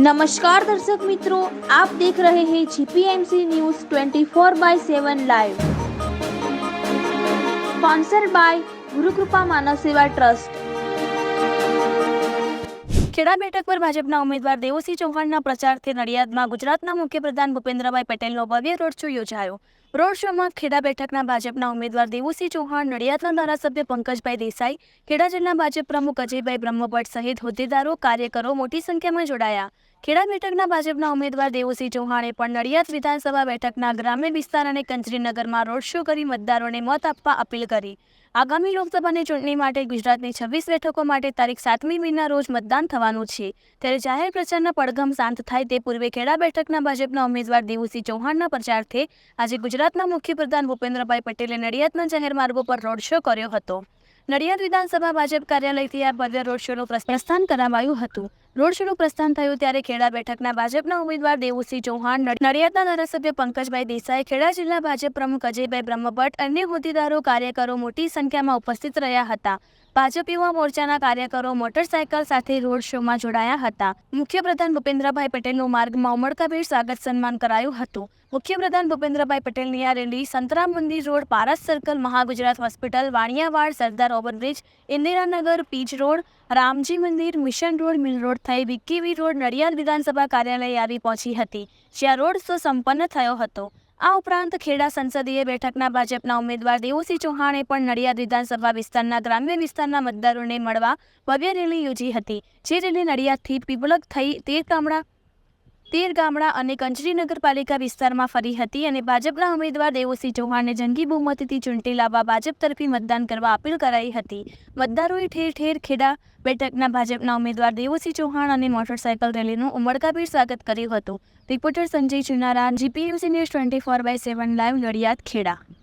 નમસ્કાર દર્શક મિત્રો, આપ દેખ રહે હે GPMC news 24 by seven live. Sponsor by Gurukrupa Manav Seva trust. Kheda બેઠક પર ભાજપના ઉમેદવાર દેવસિંહ ચૌહાણના પ્રચારથી નડિયાદમાં ગુજરાતના મુખ્યપ્રધાન ભૂપેન્દ્રભાઈ પટેલનો ભવ્ય રોડ શો યોજાયો. રોડ શોમાં ખેડા બેઠકના ભાજપના ઉમેદવાર દેવુસિંહ ચૌહાણ, નડિયાદના ધારાસભ્ય પંકજભાઈ દેસાઈ, ખેડા જિલ્લા ભાજપ પ્રમુખ અજયભાઈ બ્રહ્મભટ્ટ સહિત હોદ્દેદારો, કાર્યકરો મોટી સંખ્યામાં જોડાયા. ખેડા બેઠકના ભાજપના ઉમેદવાર દેવુસિંહ ચૌહાણે પણ નડિયાદ વિધાનસભા બેઠકના ગ્રામ્ય વિસ્તાર અને કંજરીનગરમાં રોડ શો કરી મતદારોને મત આપવા અપીલ કરી. આગામી લોકસભાની ચૂંટણી માટે ગુજરાતની છવ્વીસ બેઠકો માટે તારીખ સાતમી મેના રોજ મતદાન થવાનું છે. ત્યારે જાહેર પ્રચારના પડઘમ શાંત થાય તે પૂર્વે ખેડા બેઠકના ભાજપના ઉમેદવાર દેવુસિંહ ચૌહાણના પ્રચારથી આજે ગુજરાતના મુખ્યપ્રધાન ભૂપેન્દ્રભાઈ પટેલે નડિયાદના જાહેર માર્ગો પર રોડ શો કર્યો હતો. નડિયાદ વિધાનસભા ભાજપ કાર્યાલયથી આ ભવ્ય રોડ શોનું પ્રસ- પ્રસ્થાન કરાવાયું હતું. રોડ શોનું પ્રસ્થાન થયું ત્યારે ખેડા બેઠકના ભાજપના ઉમેદવાર દેવુસિંહ ચૌહાણ, નડ- નડિયાદના ધારાસભ્ય પંકજભાઈ દેસાઈ, ખેડા જિલ્લા ભાજપ પ્રમુખ અજયભાઈ બ્રહ્મભટ્ટ અન્ય હોદ્દેદારો, કાર્યકરો મોટી સંખ્યામાં ઉપસ્થિત રહ્યા હતા. ભાજપ યુવા મોરચાના કાર્યકરો મોટરસાયકલ સાથે રોડ શોમાં જોડાયા હતા. મુખ્યપ્રધાન ભૂપેન્દ્રભાઈ પટેલનું માર્ગમાં ઉમળકાભેર સ્વાગત સન્માન કરાયું હતું. મુખ્યપ્રધાન ભૂપેન્દ્રભાઈ પટેલની આ rally Santram Mandir road, Paras circle Mahagujarat hospital Vaniyavad, Sardar overbridge Indiranagar pitch road, Ramji Mandir, mission road, mill road થઈ વિક્કીવી રોડ, નડિયાદ વિધાનસભા કાર્યાલય આવી પહોંચી હતી, જ્યાં રોડ શો સંપન્ન થયો હતો. આ ઉપરાંત ખેડા સંસદીય બેઠકના ભાજપના ઉમેદવાર દેવુસિંહ ચૌહાણે પણ નડિયાદ વિધાનસભા વિસ્તારના ગ્રામ્ય વિસ્તારના મતદારોને મળવા ભવ્ય રેલી યોજી હતી, જે રેલી નડિયાદથી પીપલક થઈ તે ગામડા તેર ગામડા અને કંચરી નગરપાલિકા વિસ્તારમાં ફરી હતી અને ભાજપના ઉમેદવાર દેવુસિંહ ચૌહાણને જંગી બહુમતીથી ચૂંટી લાવવા ભાજપ તરફી મતદાન કરવા અપીલ કરાઈ હતી. મતદારોએ ઠેર ઠેર ખેડા બેઠકના ભાજપના ઉમેદવાર દેવુસિંહ ચૌહાણ અને મોટરસાયકલ રેલીનું ઉમળકાભેર સ્વાગત કર્યું હતું. Reporter Sanjay Chunara GPUC news twenty four by seven, live Nadiad, Kheda.